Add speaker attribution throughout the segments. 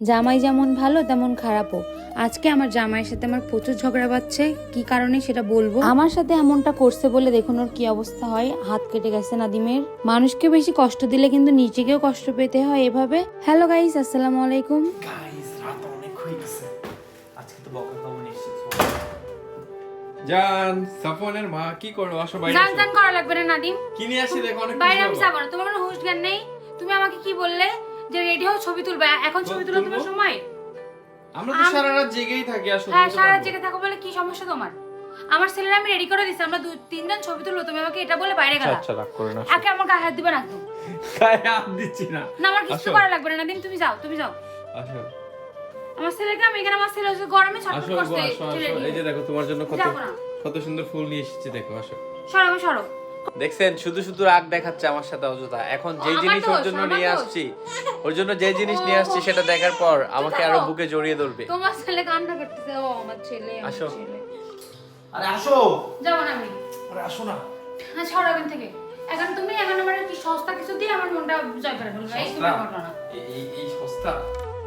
Speaker 1: জামাই যেমন ভালো তেমন খারাপও। আজকে আমার জামাইয়ের সাথে আমার প্রচুর ঝগড়া বাচ্ছে কি কারণে সেটা বলব? আমার সাথে এমনটা করছে বলে দেখুন ওর কি অবস্থা হয়। হাত কেটে গেছে নাদিমের। মানুষকে বেশি কষ্ট দিলে কিন্তু নিজেকেও কষ্ট পেতে হয় এভাবে। হ্যালো গাইস আসসালামু আলাইকুম।
Speaker 2: গাইস রাত অনেক হয়ে গেছে। আজকে তো বকা খাব
Speaker 3: জান সাফনের মা কি করো? আসো বাইরে
Speaker 1: জান
Speaker 3: আসো।
Speaker 1: জান করা লাগবে না নাদিম।
Speaker 3: কি নিয়ে আসছি দেখো? অনেক
Speaker 1: বাইরে আমি। যাব না। তোমার কোনো হুঁশ জ্ঞান নেই? তুমি আমাকে কি বললে? যে রেডি হও ছবি তুলবে। এখন ছবি তুলে তোমার সময়?
Speaker 3: আমরা তো সারা রাত জেগেই থাকি আসো
Speaker 1: হ্যাঁ সারা
Speaker 3: পারব।
Speaker 1: জেগে থাকো বলে কি সমস্যা তোমার? আমার ছেলেরা আমি রেডি করে দিছি আমরা দু তিনজন ছবি তুলবো তুমি আমাকে এটা বলে বাইরে গেলা।
Speaker 3: আচ্ছা রাগ করে না
Speaker 1: একে আমার গায়ে হাত দিবে না একদম।
Speaker 3: গায়ে হাত দিচ্ছি না।
Speaker 1: না আমার কিছু। করা লাগবে না নাদিম তুমি যাও তুমি যাও।
Speaker 3: আসো।
Speaker 1: আমার ছেলেকে আমি এখানে আমার ছেলে গরমে ছটফট করছে ready
Speaker 3: এই যে দেখো তোমার জন্য কত কত সুন্দর ফুল নিয়ে এসেছি দেখো আসো।
Speaker 1: সরো সরো।
Speaker 2: দেখছেন শুধু শুধু রাগ দেখাচ্ছে আমার সাথে অযথা। এখন যে জিনিস ওর জন্য নিয়ে আসছি ওর জন্য যে জিনিস নিয়ে আসছি সেটা দেখার পর আমাকে আরও বুকে জড়িয়ে ধরবে।
Speaker 1: তোমার ছেলে কান্না করতেছে ও আমার ছেলে
Speaker 2: আসো।
Speaker 4: আরে আসো।
Speaker 1: যাব না আমি।
Speaker 4: আরে আসো না।
Speaker 1: হ্যাঁ সরো এখান থেকে। এখন তুমি এখন আমার কি সস্তা কিছু দিয়ে আমার মনটা জয় করে ফেলবে। এই ঘটনা।
Speaker 3: এই- এই সস্তা?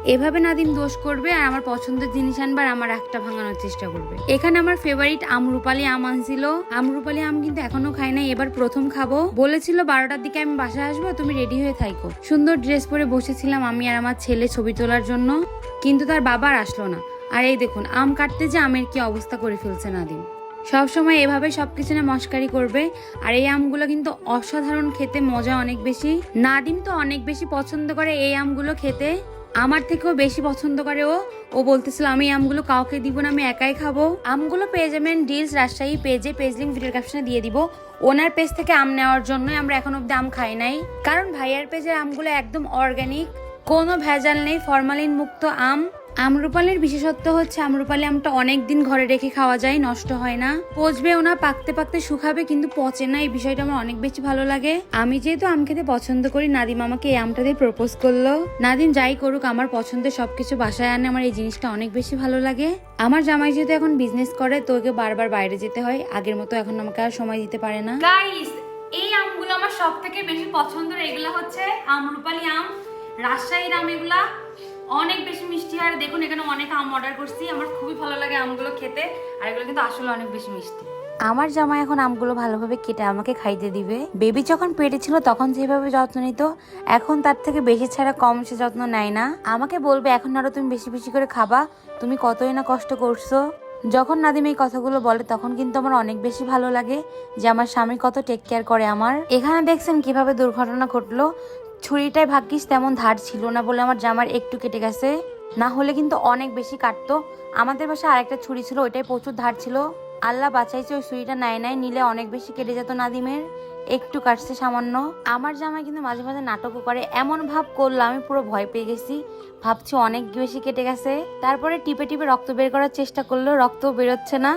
Speaker 1: এভাবে নাদিম দোষ করবে আর আমার পছন্দের জিনিস আনবার আমার একটা ভাঙানোর চেষ্টা করবে। এখানে আমার ফেভারিট আমরুপালি আম আনছিল। আমরুপালি আম কিন্তু এখনও খাই নাই, এবার প্রথম খাব। বলেছিল বারোটার দিকে আমি বাসায় আসব, তুমি রেডি হয়ে থাইকো। সুন্দর ড্রেস পরে বসেছিলাম আমি আর আমার ছেলে ছবি তোলার জন্য, কিন্তু তার বাবা আর আসলো না। আর এই দেখুন, আম কাটতে যে আমের কি অবস্থা করে ফেলছে নাদিম। সবসময় এভাবে সবকিছু না মস্কারি করবে, আর এই আমগুলো কিন্তু অসাধারণ খেতে, মজা অনেক বেশি। নাদিম তো অনেক বেশি পছন্দ করে এই আমগুলো খেতে। আমার থেকেও বেশি পছন্দ করে ও। ও বলতেছিল, আমি আমগুলো কাউকে দিব না, আমি একাই খাব। আমগুলো পেয়ে যাবেন ডিলস রাজশাহী পেজে পেজ লিঙ্ক ভিডিও ক্যাপশনে দিয়ে দিব। ওনার পেজ থেকে আম নেওয়ার জন্যই আমরা এখন অব্দি আম খাই নাই। কারণ ভাইয়ার পেজের আমগুলো একদম অর্গানিক কোনো ভেজাল নেই ফরমালিন মুক্ত আম। আমরুপালির বিশেষত্ব হচ্ছে আমরুপালি আমটা অনেক দিন ঘরে রেখে খাওয়া যায়, নষ্ট হয় না। পচবে ওনা পাকতে পাকতে শুকাবে, কিন্তু পচে না, এই বিষয়টা আমার অনেক বেশি ভালো লাগে। আমি যেহেতু আম খেতে পছন্দ করি, নাদিম আমাকে এই আমটা দিয়ে প্রপোজ করল। নাদিম যাই করুক, আমার পছন্দের সবকিছু বাসায় আনে, আমার এই জিনিসটা অনেক বেশি ভালো লাগে। আমার জামাই যেহেতু এখন বিজনেস করে, তো ওকে বারবার বাইরে যেতে হয়। আগের মতো এখন আমাকে আর সময় দিতে পারে না। গাইস এই আমগুলো আমার সব থেকে বেশি পছন্দের, এগুলো হচ্ছে আমরুপালি আম। রাজশাহীর আম এগুলা অনেক বেশি মিষ্টি আর দেখুন, এখানে অনেক আম অর্ডার করছি। আমার খুবই ভালো লাগে আমগুলো খেতে। আর এগুলো কিন্তু আসলে অনেক বেশি মিষ্টি। আমার জামাই এখন আমগুলো ভালোভাবে কেটে আমাকে খাইতে দিবে। বেবি যখন পেটে ছিল তখন যেভাবে যত্ন নিত, এখন তার থেকে বেশি ছাড়া কম সে যত্ন নেয় না। আমাকে বলবে, এখন আরও তুমি বেশি বেশি করে খাবা। তুমি কতই না কষ্ট করছ। যখন নাদিম এই কথাগুলো বলে, তখন কিন্তু আমার অনেক বেশি ভালো লাগে যে আমার স্বামী কত টেক কেয়ার করে আমার। এখানে দেখছেন কীভাবে দুর্ঘটনা ঘটলো। ছুরিটায় ভাগ্যিস তেমন ধার ছিল না বলে আমার জামার একটু কেটে গেছে। না হলে কিন্তু অনেক বেশি কাটতো। আমাদের বাসায় আরেকটা ছুরি ছিল ওইটাই প্রচুর ধার ছিল। আল্লাহ বাঁচাইছে ওই ছুরিটা নাই নাই, নিলে অনেক বেশি কেটে যেত নাদিমের। একটু কাটছে সামান্য। আমার জামাই কিন্তু মাঝে মাঝে নাটকও করে। এমন ভাব করল আমি পুরো ভয় পেয়ে গেছি। ভাবছি অনেক বেশি কেটে গেছে। তারপরে টিপে টিপে রক্ত বের করার চেষ্টা করল রক্ত বেরোচ্ছে না।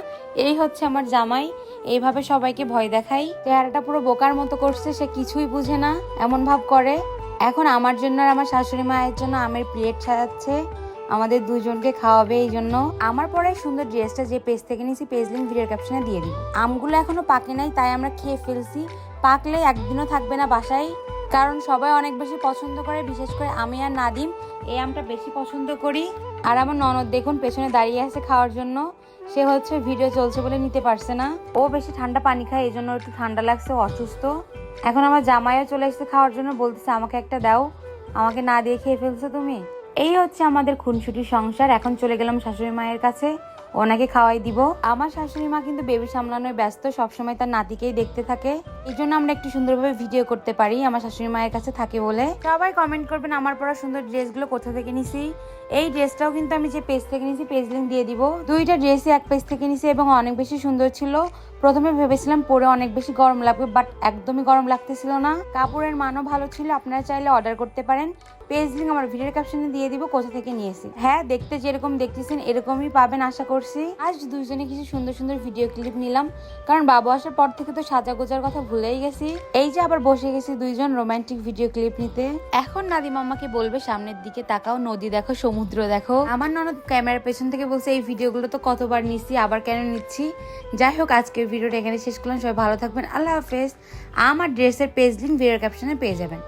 Speaker 1: এই হচ্ছে আমার জামাই। এইভাবে সবাইকে ভয় দেখাই। চেহারাটা পুরো বোকার মতো করছে, সে কিছুই বুঝে না, এমন ভাব করে। এখন আমার জন্য আর আমার শাশুড়ি মায়ের জন্য আমের প্লেট সাজাচ্ছে। আমাদের দুজনকে খাওয়াবে এই জন্য। আমার পরে সুন্দর ড্রেসটা যে পেজ থেকে নিয়েছি পেজ লিঙ্ক ভিডিওর ক্যাপশনে দিয়ে দিব। আমগুলো এখনও পাকে নাই, তাই আমরা খেয়ে ফেলছি। পাকলে একদিনও থাকবে না বাসায়। কারণ সবাই অনেক বেশি পছন্দ করে, বিশেষ করে আমি আর নাদিম। এই আমটা বেশি পছন্দ করি। আর আমার ননদ দেখুন পেছনে দাঁড়িয়ে আছে খাওয়ার জন্য। সে হচ্ছে ভিডিও চলছে বলে নিতে পারছে না। ও বেশি ঠান্ডা পানি খায়, এই জন্য একটু ঠান্ডা লাগছে অসুস্থ। এখন আমার জামাইও চলে এসেছে খাওয়ার জন্য, বলতেছে, আমাকে একটা দাও। আমাকে না দিয়ে খেয়ে ফেলছো তুমি? এই হচ্ছে আমাদের খুনসুটির সংসার। এখন চলে গেলাম শাশুড়ি মায়ের কাছে। ওনাকে খাওয়াই দিব। আমার শাশুড়ি মা কিন্তু বেবি সামলানোয় ব্যস্ত, সবসময় তার নাতিকেই দেখতে থাকে। এই জন্য আমরা একটু সুন্দরভাবে ভিডিও করতে পারি, আমার শাশুড়ি মায়ের কাছে থাকে বলে। সবাই কমেন্ট করবেন, আমার পরা সুন্দর ড্রেসগুলো কোথা থেকে নিছি? এই ড্রেসটাও কিন্তু আমি যে পেজ থেকে নিছি পেজ লিঙ্ক দিয়ে দিব। দুইটা ড্রেসই এক পেজ থেকে নিছি এবং অনেক বেশি সুন্দর ছিল। প্রথমে ভেবেছিলাম পরে অনেক বেশি গরম লাগবে বাট একদমই গরম লাগতেছিল না। কাপড়ের মানও ভালো ছিল, আপনারা চাইলে অর্ডার করতে পারেন। পেজ লিঙ্ক আমার ভিডিওর ক্যাপশনে দিয়ে দিব, কোথা থেকে নিয়েছি। হ্যাঁ দেখতে যেরকম দেখতেছেন, এরকমই পাবেন আশা করছি। আজ দুইজনে কিছু সুন্দর সুন্দর ভিডিও ক্লিপ নিলাম, কারণ বাবু আসার পর থেকে তো সাজা গোজার কথা ভুলেই গেছি। এই যে আবার বসে গেছি দুইজন রোমান্টিক ভিডিও ক্লিপ নিতে। এখন নাদিম আমাকে বলবে, সামনের দিকে তাকাও, নদী দেখো, সমুদ্র দেখো। আমার ননদ ক্যামেরার পেছন থেকে বলছে, এই ভিডিওগুলো তো কতবার নিচ্ছি আবার কেন নিচ্ছি? যাই হোক, আজকের ভিডিওটা এখানে শেষ করলাম। সবাই ভালো থাকবেন। আল্লাহ হাফেজ। আমার ড্রেসের পেজ লিঙ্ক ভিডিও ক্যাপশনে পেয়ে যাবেন।